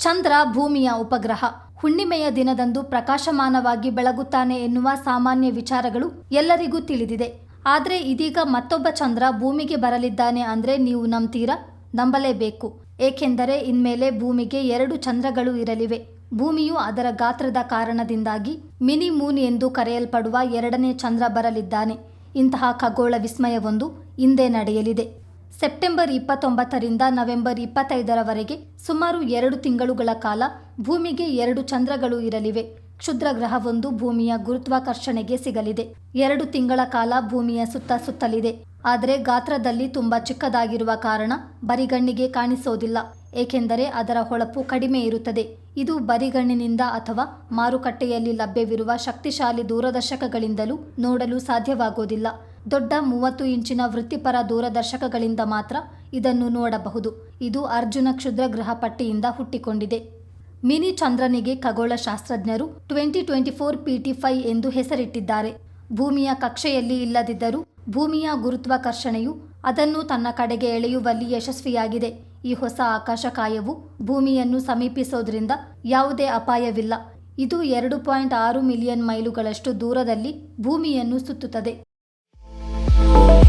ಚಂದ್ರ ಭೂಮಿಯ ಉಪಗ್ರಹ. ಹುಣ್ಣಿಮೆಯ ದಿನದಂದು ಪ್ರಕಾಶಮಾನವಾಗಿ ಬೆಳಗುತ್ತಾನೆ ಎನ್ನುವ ಸಾಮಾನ್ಯ ವಿಚಾರಗಳು ಎಲ್ಲರಿಗೂ ತಿಳಿದಿದೆ. ಆದರೆ ಇದೀಗ ಮತ್ತೊಬ್ಬ ಚಂದ್ರ ಭೂಮಿಗೆ ಬರಲಿದ್ದಾನೆ ಅಂದ್ರೆ ನೀವು ನಂಬ್ತೀರಾ? ನಂಬಲೇಬೇಕು. ಏಕೆಂದರೆ ಇನ್ಮೇಲೆ ಭೂಮಿಗೆ ಎರಡು ಚಂದ್ರಗಳು ಇರಲಿವೆ. ಭೂಮಿಯು ಅದರ ಗಾತ್ರದ ಕಾರಣದಿಂದಾಗಿ ಮಿನಿ ಮೂನ್ ಎಂದು ಕರೆಯಲ್ಪಡುವ ಎರಡನೇ ಚಂದ್ರ ಬರಲಿದ್ದಾನೆ. ಇಂತಹ ಖಗೋಳ ವಿಸ್ಮಯವೊಂದು ಇಂದೇ ನಡೆಯಲಿದೆ. ಸೆಪ್ಟೆಂಬರ್ ಇಪ್ಪತ್ತೊಂಬತ್ತರಿಂದ ನವೆಂಬರ್ ಇಪ್ಪತ್ತೈದರವರೆಗೆ ಸುಮಾರು ಎರಡು ತಿಂಗಳುಗಳ ಕಾಲ ಭೂಮಿಗೆ ಎರಡು ಚಂದ್ರಗಳು ಇರಲಿವೆ. ಕ್ಷುದ್ರ ಗ್ರಹವೊಂದು ಭೂಮಿಯ ಗುರುತ್ವಾಕರ್ಷಣೆಗೆ ಸಿಗಲಿದೆ. ಎರಡು ತಿಂಗಳ ಕಾಲ ಭೂಮಿಯ ಸುತ್ತ ಸುತ್ತಲಿದೆ. ಆದರೆ ಗಾತ್ರದಲ್ಲಿ ತುಂಬಾ ಚಿಕ್ಕದಾಗಿರುವ ಕಾರಣ ಬರಿಗಣ್ಣಿಗೆ ಕಾಣಿಸೋದಿಲ್ಲ. ಏಕೆಂದರೆ ಅದರ ಹೊಳಪು ಕಡಿಮೆ ಇರುತ್ತದೆ. ಇದು ಬರಿಗಣ್ಣಿನಿಂದ ಅಥವಾ ಮಾರುಕಟ್ಟೆಯಲ್ಲಿ ಲಭ್ಯವಿರುವ ಶಕ್ತಿಶಾಲಿ ದೂರದರ್ಶಕಗಳಿಂದಲೂ ನೋಡಲು ಸಾಧ್ಯವಾಗೋದಿಲ್ಲ. ದೊಡ್ಡ ಮೂವತ್ತು ಇಂಚಿನ ವೃತ್ತಿಪರ ದೂರದರ್ಶಕಗಳಿಂದ ಮಾತ್ರ ಇದನ್ನು ನೋಡಬಹುದು. ಇದು ಅರ್ಜುನ ಕ್ಷುದ್ರ ಗ್ರಹ ಪಟ್ಟಿಯಿಂದ ಹುಟ್ಟಿಕೊಂಡಿದೆ. ಮಿನಿ ಚಂದ್ರನಿಗೆ ಖಗೋಳ ಶಾಸ್ತ್ರಜ್ಞರು twenty twenty four PT five ಎಂದು ಹೆಸರಿಟ್ಟಿದ್ದಾರೆ. ಭೂಮಿಯ ಕಕ್ಷೆಯಲ್ಲಿ ಇಲ್ಲದಿದ್ದರೂ ಭೂಮಿಯ ಗುರುತ್ವಾಕರ್ಷಣೆಯು ಅದನ್ನು ತನ್ನ ಕಡೆಗೆ ಎಳೆಯುವಲ್ಲಿ ಯಶಸ್ವಿಯಾಗಿದೆ. ಈ ಹೊಸ ಆಕಾಶಕಾಯವು ಭೂಮಿಯನ್ನು ಸಮೀಪಿಸೋದ್ರಿಂದ ಯಾವುದೇ ಅಪಾಯವಿಲ್ಲ. ಇದು ಎರಡು ಪಾಯಿಂಟ್ ಆರು ಮಿಲಿಯನ್ ಮೈಲುಗಳಷ್ಟು ದೂರದಲ್ಲಿ ಭೂಮಿಯನ್ನು ಸುತ್ತುತ್ತದೆ.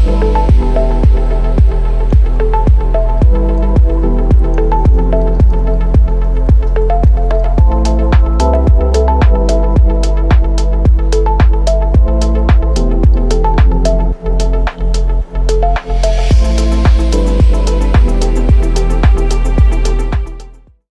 thank you